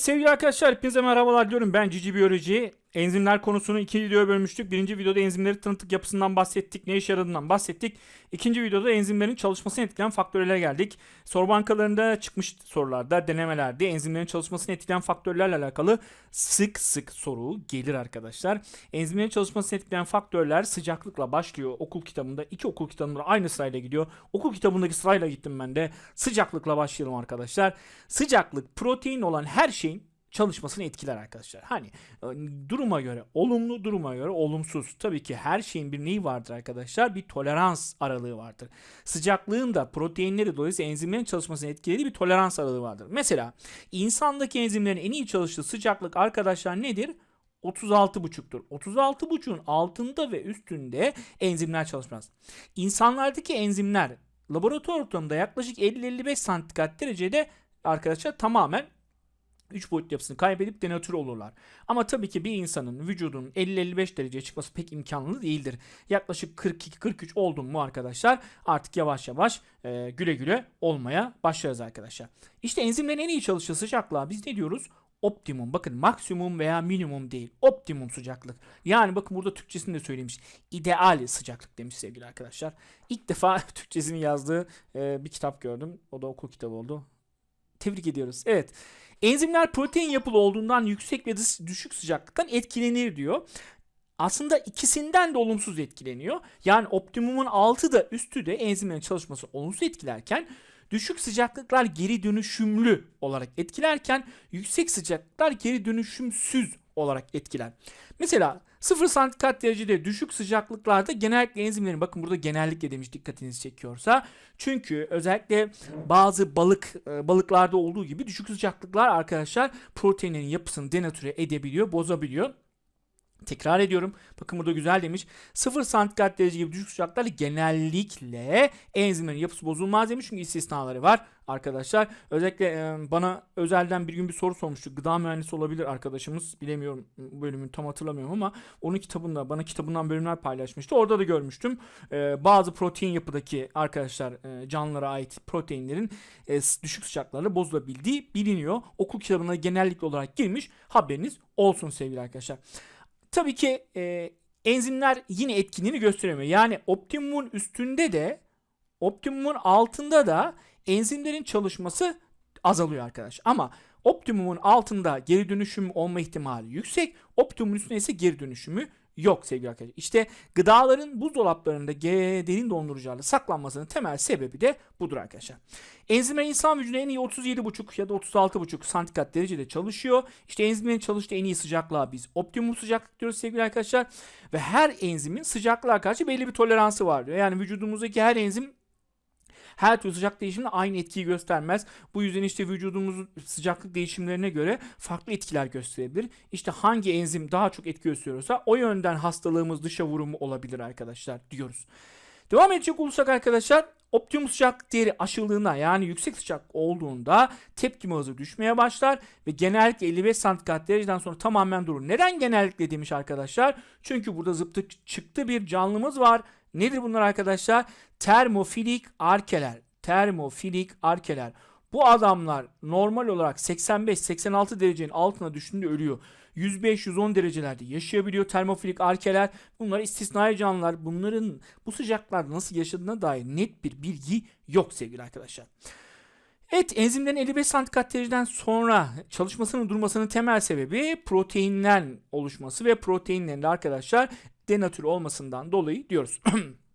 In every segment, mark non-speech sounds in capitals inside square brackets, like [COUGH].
Sevgili arkadaşlar hepinize merhabalar diyorum. Ben Cici Biyoloji. Enzimler konusunu iki videoya bölmüştük. Birinci videoda enzimleri tanıtık yapısından bahsettik. Ne işe yaradığından bahsettik. İkinci videoda enzimlerin çalışmasını etkileyen faktörlere geldik. Soru bankalarında çıkmış sorularda, denemelerde enzimlerin çalışmasını etkileyen faktörlerle alakalı sık sık soru gelir arkadaşlar. Enzimlerin çalışmasını etkileyen faktörler sıcaklıkla başlıyor. Okul kitabında iki okul kitabında aynı sırayla gidiyor. Okul kitabındaki sırayla gittim ben de. Sıcaklıkla başlayalım arkadaşlar. Sıcaklık protein olan her şeyin çalışmasını etkiler arkadaşlar. Hani e, duruma göre olumlu duruma göre olumsuz. Tabii ki her şeyin bir neyi vardır arkadaşlar? Bir tolerans aralığı vardır. Sıcaklığın da proteinleri dolayısıyla enzimlerin çalışmasını etkilediği bir tolerans aralığı vardır. Mesela insandaki enzimlerin en iyi çalıştığı sıcaklık arkadaşlar nedir? 36,5'tur. 36,5'un altında ve üstünde enzimler çalışmaz. İnsanlardaki enzimler laboratuvar ortamında yaklaşık 50-55 santigrat derecede arkadaşlar tamamen 3 boyut yapısını kaybedip denatür olurlar. Ama tabii ki bir insanın vücudunun 50-55 dereceye çıkması pek imkanlı değildir. Yaklaşık 42-43 oldum mu arkadaşlar artık yavaş yavaş e, güle güle olmaya başlarız arkadaşlar. İşte enzimlerin en iyi çalıştığı sıcaklığa biz ne diyoruz? Optimum bakın maksimum veya minimum değil optimum sıcaklık. Yani bakın burada Türkçesini de söylemiş. İdeal sıcaklık demiş sevgili arkadaşlar. İlk defa [LAUGHS] Türkçesini yazdığı e, bir kitap gördüm. O da okul kitabı oldu. Tebrik ediyoruz. Evet. Enzimler protein yapılı olduğundan yüksek ve düşük sıcaklıktan etkilenir diyor. Aslında ikisinden de olumsuz etkileniyor. Yani optimumun altı da üstü de enzimlerin çalışması olumsuz etkilerken düşük sıcaklıklar geri dönüşümlü olarak etkilerken yüksek sıcaklıklar geri dönüşümsüz olarak etkiler. Mesela 0 santigrat derecede düşük sıcaklıklarda genellikle enzimlerin bakın burada genellikle demiş dikkatinizi çekiyorsa. Çünkü özellikle bazı balık e, balıklarda olduğu gibi düşük sıcaklıklar arkadaşlar proteinlerin yapısını denatüre edebiliyor, bozabiliyor. Tekrar ediyorum. Bakın burada güzel demiş. 0 santigrat derece gibi düşük sıcaklıklarda genellikle enzimlerin yapısı bozulmaz demiş. Çünkü istisnaları var arkadaşlar. Özellikle e, bana özelden bir gün bir soru sormuştu. Gıda mühendisi olabilir arkadaşımız. Bilemiyorum bölümünü tam hatırlamıyorum ama onun kitabında bana kitabından bölümler paylaşmıştı. Orada da görmüştüm. E, bazı protein yapıdaki arkadaşlar e, canlılara ait proteinlerin düşük sıcaklıklarda bozulabildiği biliniyor. Okul kitabına genellikle olarak girmiş. Haberiniz olsun sevgili arkadaşlar. Tabii ki e, enzimler yine etkinliğini gösteremiyor. Yani optimumun üstünde de optimumun altında da enzimlerin çalışması azalıyor arkadaş. Ama optimumun altında geri dönüşüm olma ihtimali yüksek. Optimumun üstünde ise geri dönüşümü yok sevgili arkadaşlar. İşte gıdaların buzdolaplarında ge- derin dondurucularla saklanmasının temel sebebi de budur arkadaşlar. Enzimler insan vücudunda en iyi 37,5 ya da 36,5 santigrat derecede çalışıyor. İşte enzimlerin çalıştığı en iyi sıcaklığa biz optimum sıcaklık diyoruz sevgili arkadaşlar. Ve her enzimin sıcaklığa karşı belli bir toleransı var diyor. Yani vücudumuzdaki her enzim her türlü sıcak değişimde aynı etkiyi göstermez. Bu yüzden işte vücudumuzun sıcaklık değişimlerine göre farklı etkiler gösterebilir. İşte hangi enzim daha çok etki gösteriyorsa o yönden hastalığımız dışa vurumu olabilir arkadaşlar diyoruz. Devam edecek olursak arkadaşlar optimum sıcaklık değeri aşıldığında yani yüksek sıcak olduğunda tepkime hızı düşmeye başlar ve genellikle 55 santigrat dereceden sonra tamamen durur. Neden genellikle demiş arkadaşlar? Çünkü burada zıptı çıktı bir canlımız var. Nedir bunlar arkadaşlar? Termofilik arkeler. Termofilik arkeler. Bu adamlar normal olarak 85-86 derecenin altına düşündüğünde ölüyor. 105-110 derecelerde yaşayabiliyor termofilik arkeler. Bunlar istisnai canlılar. Bunların bu sıcaklarda nasıl yaşadığına dair net bir bilgi yok sevgili arkadaşlar. Evet enzimlerin 55 santigrat sonra çalışmasının durmasının temel sebebi proteinden oluşması ve proteinlerin de arkadaşlar denatür olmasından dolayı diyoruz. [CLEARS THROAT]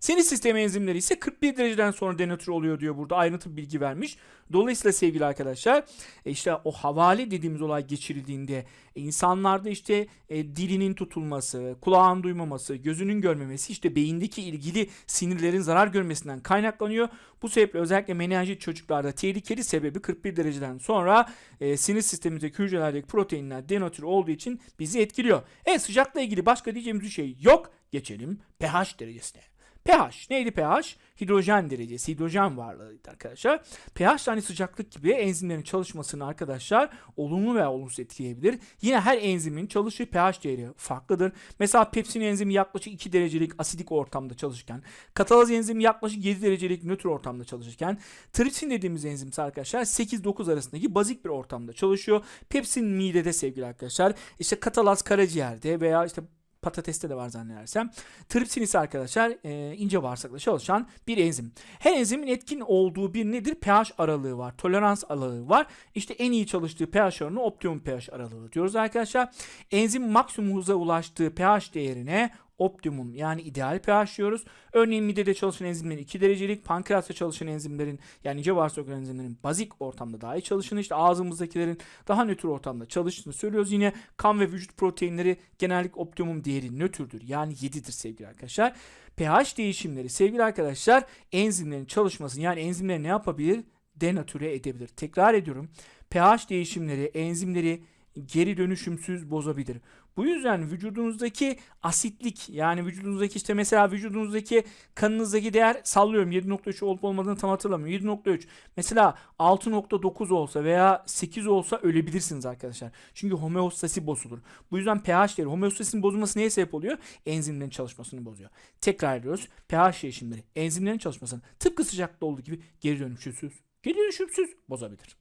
Sinir sistemi enzimleri ise 41 dereceden sonra denatür oluyor diyor burada ayrıntı bilgi vermiş. Dolayısıyla sevgili arkadaşlar e, işte o havale dediğimiz olay geçirildiğinde insanlarda işte e, dilinin tutulması, kulağın duymaması, gözünün görmemesi işte beyindeki ilgili sinirlerin zarar görmesinden kaynaklanıyor. Bu sebeple özellikle menenjit çocuklarda tehlikeli sebebi 41 dereceden sonra e, sinir sistemimizdeki hücrelerdeki proteinler denatür olduğu için bizi etkiliyor. Evet sıcakla ilgili başka diyeceğimiz bir şey yok. Geçelim pH derecesine. pH. Neydi pH? Hidrojen derecesi, hidrojen varlığıydı arkadaşlar. pH tane sıcaklık gibi enzimlerin çalışmasını arkadaşlar olumlu veya olumsuz etkileyebilir. Yine her enzimin çalıştığı pH değeri farklıdır. Mesela pepsin enzimi yaklaşık 2 derecelik asidik ortamda çalışırken, katalaz enzimi yaklaşık 7 derecelik nötr ortamda çalışırken, tripsin dediğimiz enzim ise arkadaşlar 8-9 arasındaki bazik bir ortamda çalışıyor. Pepsin midede sevgili arkadaşlar. İşte katalaz karaciğerde veya işte patateste de var zannedersem. Tripsin ise arkadaşlar e, ince bağırsakla çalışan bir enzim. Her enzimin etkin olduğu bir nedir? pH aralığı var. Tolerans aralığı var. İşte en iyi çalıştığı pH oranı optimum pH aralığı diyoruz arkadaşlar. Enzim maksimum hıza ulaştığı pH değerine optimum yani ideal pH diyoruz. Örneğin midede çalışan enzimlerin 2 derecelik, pankreasta çalışan enzimlerin yani ince bağırsak enzimlerin bazik ortamda daha iyi çalıştığını, işte ağzımızdakilerin daha nötr ortamda çalıştığını söylüyoruz. Yine kan ve vücut proteinleri genellik optimum değeri nötrdür. Yani 7'dir sevgili arkadaşlar. pH değişimleri sevgili arkadaşlar enzimlerin çalışmasını yani enzimler ne yapabilir? Denatüre edebilir. Tekrar ediyorum. pH değişimleri enzimleri geri dönüşümsüz bozabilir. Bu yüzden vücudunuzdaki asitlik yani vücudunuzdaki işte mesela vücudunuzdaki kanınızdaki değer sallıyorum 7.3 olup olmadığını tam hatırlamıyorum. 7.3 mesela 6.9 olsa veya 8 olsa ölebilirsiniz arkadaşlar. Çünkü homeostasi bozulur. Bu yüzden pH değeri homeostasinin bozulması neye sebep oluyor? Enzimlerin çalışmasını bozuyor. Tekrar ediyoruz. pH değişimleri enzimlerin çalışmasını tıpkı sıcakta olduğu gibi geri dönüşümsüz, geri dönüşümsüz bozabilir.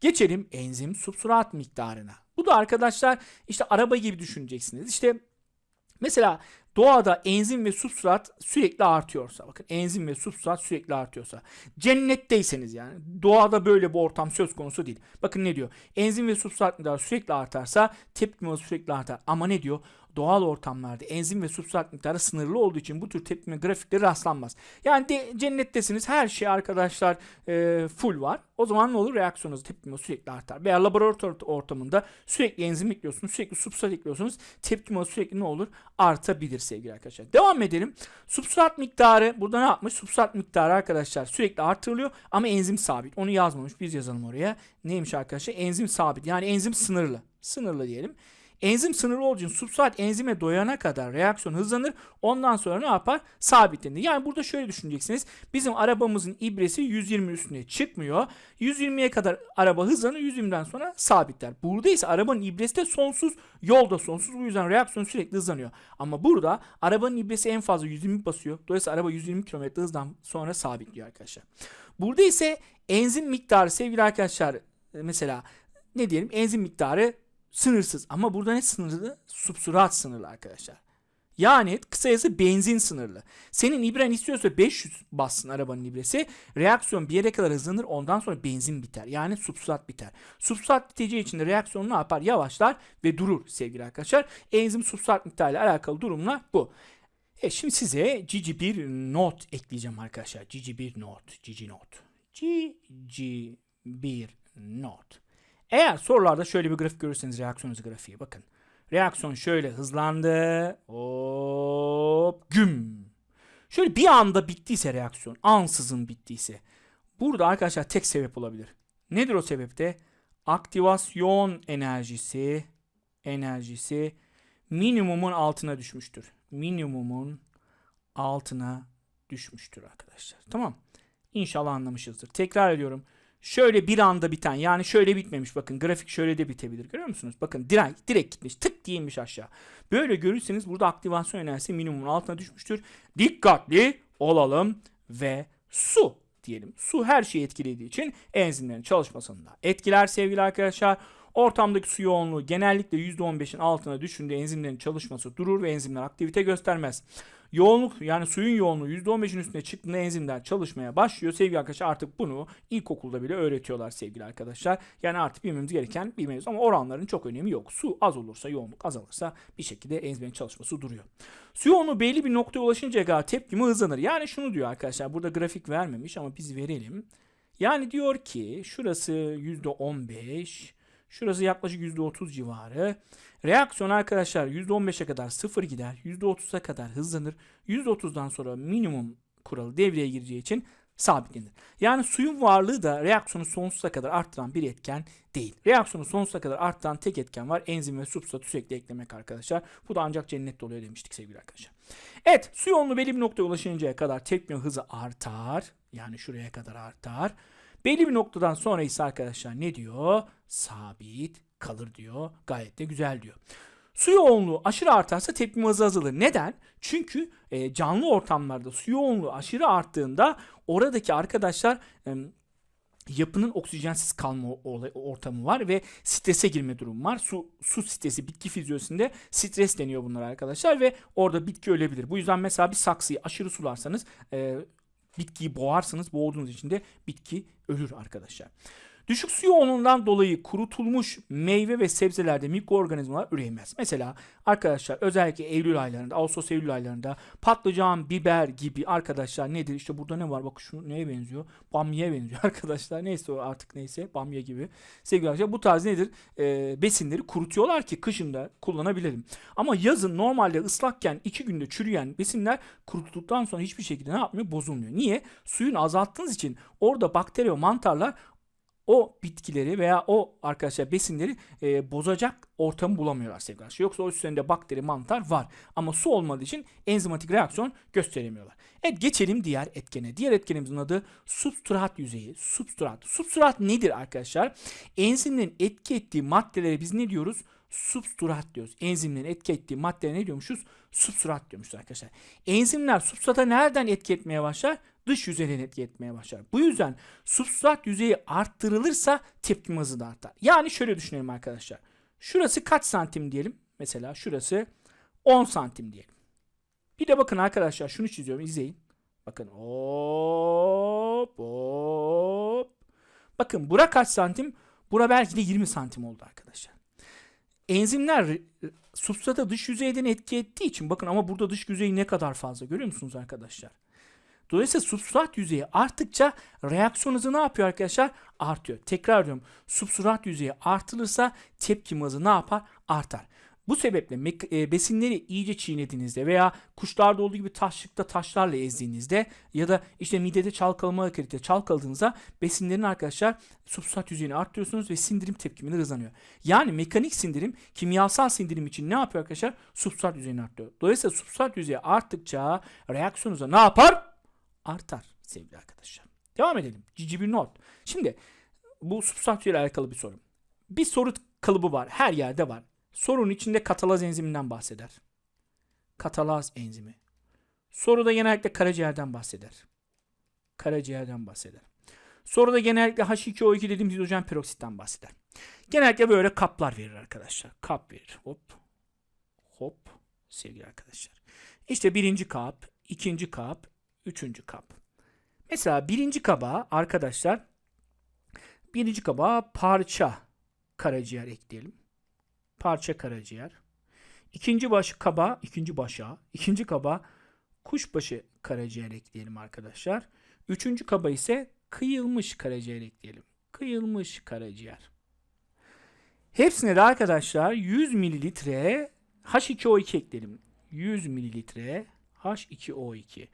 Geçelim enzim substrat miktarına. Bu da arkadaşlar işte araba gibi düşüneceksiniz. İşte mesela doğada enzim ve substrat sürekli artıyorsa bakın enzim ve substrat sürekli artıyorsa cennetteyseniz yani doğada böyle bir ortam söz konusu değil. Bakın ne diyor? Enzim ve substrat miktarı sürekli artarsa tepkime hızı sürekli artar. Ama ne diyor? Doğal ortamlarda enzim ve substrat miktarı sınırlı olduğu için bu tür tepkime grafikleri rastlanmaz. Yani de, cennettesiniz her şey arkadaşlar e, full var. O zaman ne olur? Reaksiyonunuz tepkime sürekli artar. Veya laboratuvar ortamında sürekli enzim ekliyorsunuz, sürekli substrat ekliyorsunuz. Tepkime sürekli ne olur? Artabilir sevgili arkadaşlar. Devam edelim. Substrat miktarı burada ne yapmış? Substrat miktarı arkadaşlar sürekli artırılıyor ama enzim sabit. Onu yazmamış. Biz yazalım oraya. Neymiş arkadaşlar? Enzim sabit. Yani enzim sınırlı. Sınırlı diyelim. Enzim sınırlı olduğu için substrat enzime doyana kadar reaksiyon hızlanır. Ondan sonra ne yapar? Sabitlenir. Yani burada şöyle düşüneceksiniz. Bizim arabamızın ibresi 120 üstüne çıkmıyor. 120'ye kadar araba hızlanır. 120'den sonra sabitler. Burada ise arabanın ibresi de sonsuz. Yolda sonsuz. Bu yüzden reaksiyon sürekli hızlanıyor. Ama burada arabanın ibresi en fazla 120 basıyor. Dolayısıyla araba 120 km hızdan sonra sabitliyor arkadaşlar. Burada ise enzim miktarı sevgili arkadaşlar mesela ne diyelim enzim miktarı sınırsız. Ama burada ne sınırlı? Substrat sınırlı arkadaşlar. Yani kısacası benzin sınırlı. Senin ibren istiyorsa 500 bassın arabanın ibresi. Reaksiyon bir yere kadar hızlanır. Ondan sonra benzin biter. Yani substrat biter. Substrat biteceği için de reaksiyon ne yapar? Yavaşlar ve durur sevgili arkadaşlar. Enzim substrat miktarıyla alakalı durumlar bu. E şimdi size cici bir not ekleyeceğim arkadaşlar. Cici bir not. Cici not. Cici bir not. Eğer sorularda şöyle bir grafik görürseniz reaksiyon hızı grafiği bakın. Reaksiyon şöyle hızlandı. Hop güm. Şöyle bir anda bittiyse reaksiyon ansızın bittiyse. Burada arkadaşlar tek sebep olabilir. Nedir o sebepte? Aktivasyon enerjisi enerjisi minimumun altına düşmüştür. Minimumun altına düşmüştür arkadaşlar. Tamam. İnşallah anlamışızdır. Tekrar ediyorum. Şöyle bir anda biten yani şöyle bitmemiş bakın grafik şöyle de bitebilir görüyor musunuz? Bakın direkt, direkt gitmiş tık diye inmiş aşağı. Böyle görürseniz burada aktivasyon enerjisi minimumun altına düşmüştür. Dikkatli olalım ve su diyelim. Su her şeyi etkilediği için enzimlerin çalışmasında etkiler sevgili arkadaşlar. Ortamdaki su yoğunluğu genellikle %15'in altına düşündüğü enzimlerin çalışması durur ve enzimler aktivite göstermez. Yoğunluk yani suyun yoğunluğu %15'in üstüne çıktığında enzimler çalışmaya başlıyor. Sevgili arkadaşlar artık bunu ilkokulda bile öğretiyorlar sevgili arkadaşlar. Yani artık bilmemiz gereken bilmemiz ama oranların çok önemi yok. Su az olursa yoğunluk azalırsa bir şekilde enzimlerin çalışması duruyor. Su yoğunluğu belli bir noktaya ulaşıncaya kadar tepkimi hızlanır. Yani şunu diyor arkadaşlar burada grafik vermemiş ama biz verelim. Yani diyor ki şurası %15 Şurası yaklaşık %30 civarı. Reaksiyon arkadaşlar %15'e kadar sıfır gider. %30'a kadar hızlanır. %30'dan sonra minimum kuralı devreye gireceği için sabitlenir. Yani suyun varlığı da reaksiyonu sonsuza kadar arttıran bir etken değil. Reaksiyonu sonsuza kadar arttıran tek etken var. Enzim ve substratı sürekli eklemek arkadaşlar. Bu da ancak cennette oluyor demiştik sevgili arkadaşlar. Evet su yoğunluğu belli bir noktaya ulaşıncaya kadar tepkime hızı artar. Yani şuraya kadar artar. Belli bir noktadan sonra ise arkadaşlar ne diyor? Sabit kalır diyor. Gayet de güzel diyor. Su yoğunluğu aşırı artarsa tepkime hızı azalır. Neden? Çünkü e, canlı ortamlarda su yoğunluğu aşırı arttığında oradaki arkadaşlar e, yapının oksijensiz kalma ortamı var ve strese girme durumu var. Su, su stresi bitki fizyolojisinde stres deniyor bunlar arkadaşlar ve orada bitki ölebilir. Bu yüzden mesela bir saksıyı aşırı sularsanız e, bitkiyi boğarsınız. Boğduğunuz için de bitki ölür arkadaşlar. Düşük su yoğunluğundan dolayı kurutulmuş meyve ve sebzelerde mikroorganizmalar üreyemez. Mesela arkadaşlar özellikle Eylül aylarında, Ağustos Eylül aylarında patlıcan, biber gibi arkadaşlar nedir? İşte burada ne var? Bakın şu neye benziyor? Bamya'ya benziyor [LAUGHS] arkadaşlar. Neyse o artık neyse bamya gibi. Sevgili arkadaşlar bu tarz nedir? Ee, besinleri kurutuyorlar ki kışında kullanabilelim. Ama yazın normalde ıslakken iki günde çürüyen besinler kurutulduktan sonra hiçbir şekilde ne yapmıyor? Bozulmuyor. Niye? Suyunu azalttığınız için orada bakteri ve mantarlar o bitkileri veya o arkadaşlar besinleri e, bozacak ortamı bulamıyorlar sevgili arkadaşlar. Yoksa o üstlerinde bakteri, mantar var. Ama su olmadığı için enzimatik reaksiyon gösteremiyorlar. Evet geçelim diğer etkene. Diğer etkenimizin adı substrat yüzeyi. Substrat. Substrat nedir arkadaşlar? Enzimlerin etki ettiği maddelere biz ne diyoruz? Substrat diyoruz. Enzimlerin etki ettiği maddelere ne diyormuşuz? Substrat diyormuşuz arkadaşlar. Enzimler substrata nereden etki etmeye başlar? Dış yüzeyden etki etmeye başlar. Bu yüzden substrat yüzeyi arttırılırsa tepkime hızı da artar. Yani şöyle düşünelim arkadaşlar. Şurası kaç santim diyelim? Mesela şurası 10 santim diyelim. Bir de bakın arkadaşlar şunu çiziyorum izleyin. Bakın hop hop. Bakın bura kaç santim? Bura belki de 20 santim oldu arkadaşlar. Enzimler substrata dış yüzeyden etki ettiği için bakın ama burada dış yüzeyi ne kadar fazla görüyor musunuz arkadaşlar? Dolayısıyla substrat yüzeyi arttıkça reaksiyon hızı ne yapıyor arkadaşlar? Artıyor. Tekrar diyorum. Substrat yüzeyi artırılırsa tepkim hızı ne yapar? Artar. Bu sebeple e, besinleri iyice çiğnediğinizde veya kuşlarda olduğu gibi taşlıkta taşlarla ezdiğinizde ya da işte midede çalkalama hareketiyle çalkaladığınızda besinlerin arkadaşlar substrat yüzeyini arttırıyorsunuz ve sindirim tepkimini hızlanıyor. Yani mekanik sindirim kimyasal sindirim için ne yapıyor arkadaşlar? Substrat yüzeyini arttırıyor. Dolayısıyla substrat yüzeyi arttıkça reaksiyon hızı ne yapar? Artar sevgili arkadaşlar. Devam edelim. Cici bir not. Şimdi bu substrat ile alakalı bir soru. Bir soru kalıbı var. Her yerde var. Sorunun içinde katalaz enziminden bahseder. Katalaz enzimi. Soruda genellikle karaciğerden bahseder. Karaciğerden bahseder. Soruda genellikle H2O2 dediğimiz hidrojen peroksitten bahseder. Genellikle böyle kaplar verir arkadaşlar. Kap verir. Hop. Hop. Sevgili arkadaşlar. İşte birinci kap, ikinci kap, üçüncü kap. Mesela birinci kaba arkadaşlar birinci kaba parça karaciğer ekleyelim. Parça karaciğer. İkinci baş kaba, ikinci başa, ikinci kaba kuşbaşı karaciğer ekleyelim arkadaşlar. Üçüncü kaba ise kıyılmış karaciğer ekleyelim. Kıyılmış karaciğer. Hepsine de arkadaşlar 100 mililitre H2O2 ekleyelim. 100 mililitre H2O2.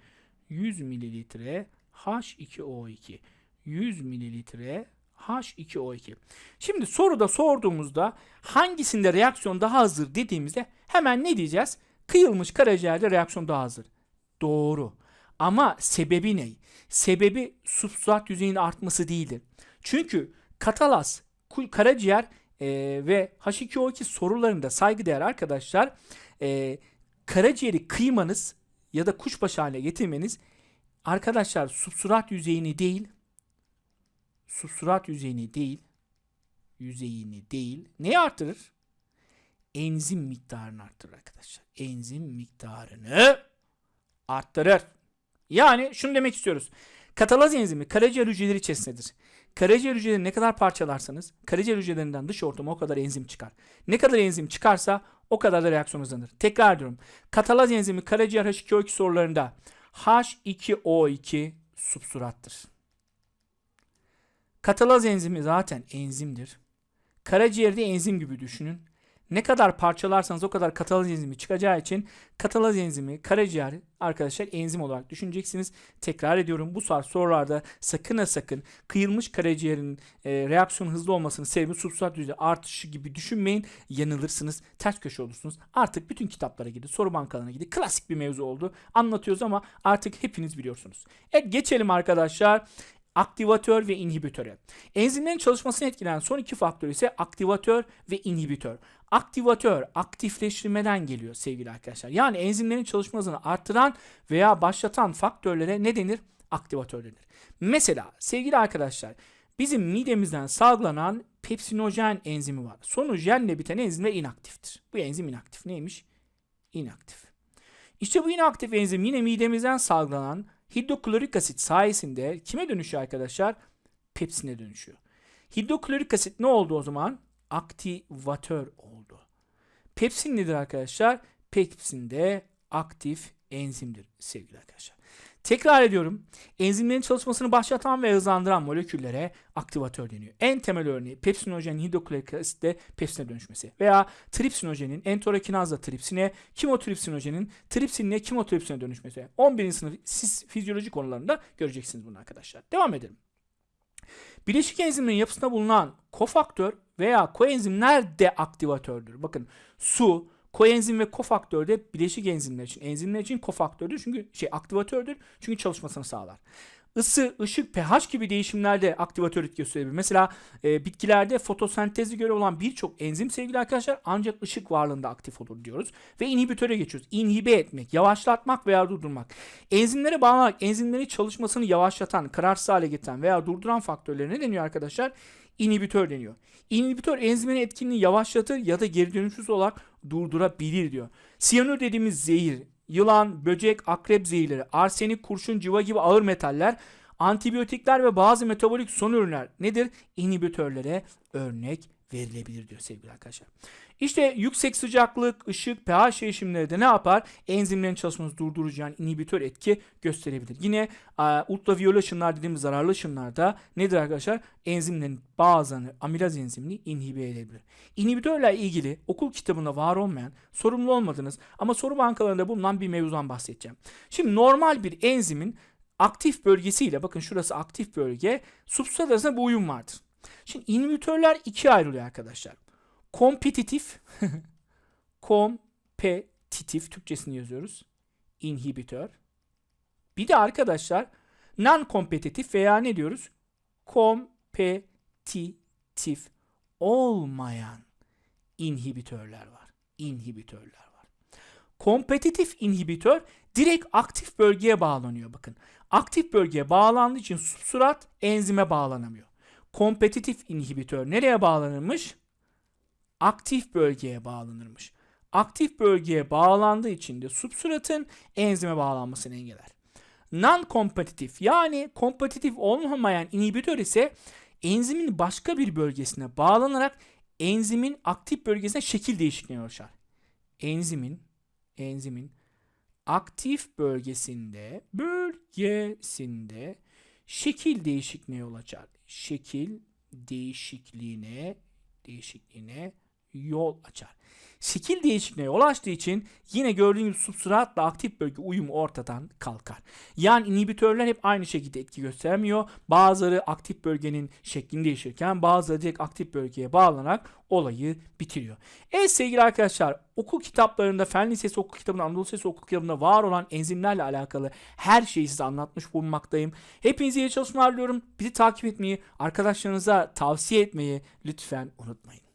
100 mililitre H2O2. 100 mililitre H2O2. Şimdi soruda sorduğumuzda hangisinde reaksiyon daha hazır dediğimizde hemen ne diyeceğiz? Kıyılmış karaciğerde reaksiyon daha hazır. Doğru. Ama sebebi ne? Sebebi substrat yüzeyinin artması değildir. Çünkü katalaz, karaciğer e, ve H2O2 sorularında saygıdeğer arkadaşlar e, karaciğeri kıymanız ya da kuşbaşı haline getirmeniz arkadaşlar substrat yüzeyini değil substrat yüzeyini değil yüzeyini değil neyi artırır? Enzim miktarını arttırır arkadaşlar. Enzim miktarını arttırır. Yani şunu demek istiyoruz. Katalaz enzimi karaciğer hücreleri içerisindedir. Karaciğer hücreleri ne kadar parçalarsanız karaciğer hücrelerinden dış ortama o kadar enzim çıkar. Ne kadar enzim çıkarsa o kadar da reaksiyon hızlanır. Tekrar diyorum. Katalaz enzimi karaciğer H2O2 sorularında H2O2 substrattır. Katalaz enzimi zaten enzimdir. Karaciğerde enzim gibi düşünün. Ne kadar parçalarsanız o kadar katalaz enzimi çıkacağı için katalaz enzimi karaciğer arkadaşlar enzim olarak düşüneceksiniz. Tekrar ediyorum bu tarz sorularda sakın ha sakın kıyılmış karaciğerin e, reaksiyon hızlı olmasının sebebi substrat düzeyi artışı gibi düşünmeyin. Yanılırsınız. Ters köşe olursunuz. Artık bütün kitaplara gidin. Soru bankalarına gidin. Klasik bir mevzu oldu. Anlatıyoruz ama artık hepiniz biliyorsunuz. Evet geçelim arkadaşlar aktivatör ve inhibitöre. Enzimlerin çalışmasını etkileyen son iki faktör ise aktivatör ve inhibitör. Aktivatör aktifleştirmeden geliyor sevgili arkadaşlar. Yani enzimlerin çalışma hızını artıran veya başlatan faktörlere ne denir? Aktivatör denir. Mesela sevgili arkadaşlar bizim midemizden salgılanan pepsinojen enzimi var. Sonu jenle biten enzim de inaktiftir. Bu enzim inaktif. Neymiş? İnaktif. İşte bu inaktif enzim yine midemizden salgılanan hidroklorik asit sayesinde kime dönüşüyor arkadaşlar? Pepsine dönüşüyor. Hidroklorik asit ne oldu o zaman? Aktivatör oldu. Pepsin nedir arkadaşlar? Pepsin de aktif enzimdir sevgili arkadaşlar. Tekrar ediyorum. Enzimlerin çalışmasını başlatan ve hızlandıran moleküllere aktivatör deniyor. En temel örneği pepsinojenin hidroklorik asitle pepsine dönüşmesi veya tripsinojenin enterokinazla tripsine, kimotripsinojenin tripsinle kimotripsine dönüşmesi. 11. sınıf siz fizyoloji konularında göreceksiniz bunu arkadaşlar. Devam edelim. Bileşik enzimlerin yapısında bulunan kofaktör veya koenzimler de aktivatördür. Bakın su, koenzim ve kofaktör de bileşik enzimler için, enzimler için kofaktördür çünkü şey aktivatördür çünkü çalışmasını sağlar. Isı, ışık, pH gibi değişimlerde aktivatör etki gösterebilir. Mesela e, bitkilerde fotosentezi göre olan birçok enzim sevgili arkadaşlar ancak ışık varlığında aktif olur diyoruz. Ve inhibitöre geçiyoruz. İnhibe etmek, yavaşlatmak veya durdurmak. Enzimlere bağlanarak enzimlerin çalışmasını yavaşlatan, kararsız hale getiren veya durduran faktörlere ne deniyor arkadaşlar? İnhibitör deniyor. İnhibitör enzimin etkinliğini yavaşlatır ya da geri dönüşsüz olarak durdurabilir diyor. Siyanür dediğimiz zehir, yılan, böcek, akrep zehirleri, arsenik, kurşun, civa gibi ağır metaller, antibiyotikler ve bazı metabolik son ürünler nedir? İnhibitörlere örnek verilebilir diyor sevgili arkadaşlar. İşte yüksek sıcaklık, ışık, pH değişimleri de ne yapar? Enzimlerin çalışmasını durdurucu yani inhibitör etki gösterebilir. Yine ultraviyole ışınlar dediğimiz zararlı ışınlarda nedir arkadaşlar? Enzimlerin bazılarını amilaz enzimini inhibe edebilir. İnhibitörle ilgili okul kitabında var olmayan, sorumlu olmadığınız ama soru bankalarında bulunan bir mevzudan bahsedeceğim. Şimdi normal bir enzimin aktif bölgesiyle bakın şurası aktif bölge substrat arasında bir uyum vardır. Şimdi inhibitörler ikiye ayrılıyor arkadaşlar. Kompetitif, [LAUGHS] kompetitif Türkçesini yazıyoruz. İnhibitör. Bir de arkadaşlar non kompetitif veya ne diyoruz? Kompetitif olmayan inhibitörler var. İnhibitörler var. Kompetitif inhibitör direkt aktif bölgeye bağlanıyor bakın. Aktif bölgeye bağlandığı için substrat enzime bağlanamıyor. Kompetitif inhibitör nereye bağlanırmış? Aktif bölgeye bağlanırmış. Aktif bölgeye bağlandığı için de substratın enzime bağlanmasını engeller. Non-kompetitif yani kompetitif olmayan inhibitör ise enzimin başka bir bölgesine bağlanarak enzimin aktif bölgesine şekil değişikliğine ulaşar. Enzimin enzimin aktif bölgesinde bölgesinde şekil değişikliğine yol açar. Şekil değişikliğine değişikliğine yol açar. Şekil değişikliğine yol açtığı için yine gördüğünüz substratla aktif bölge uyumu ortadan kalkar. Yani inhibitörler hep aynı şekilde etki göstermiyor. Bazıları aktif bölgenin şeklini değiştirirken bazıları direkt aktif bölgeye bağlanarak olayı bitiriyor. Evet sevgili arkadaşlar okul kitaplarında Fen Lisesi okul kitabında Anadolu Lisesi okul kitabında var olan enzimlerle alakalı her şeyi size anlatmış bulunmaktayım. Hepinize iyi çalışmalar diliyorum. Bizi takip etmeyi, arkadaşlarınıza tavsiye etmeyi lütfen unutmayın.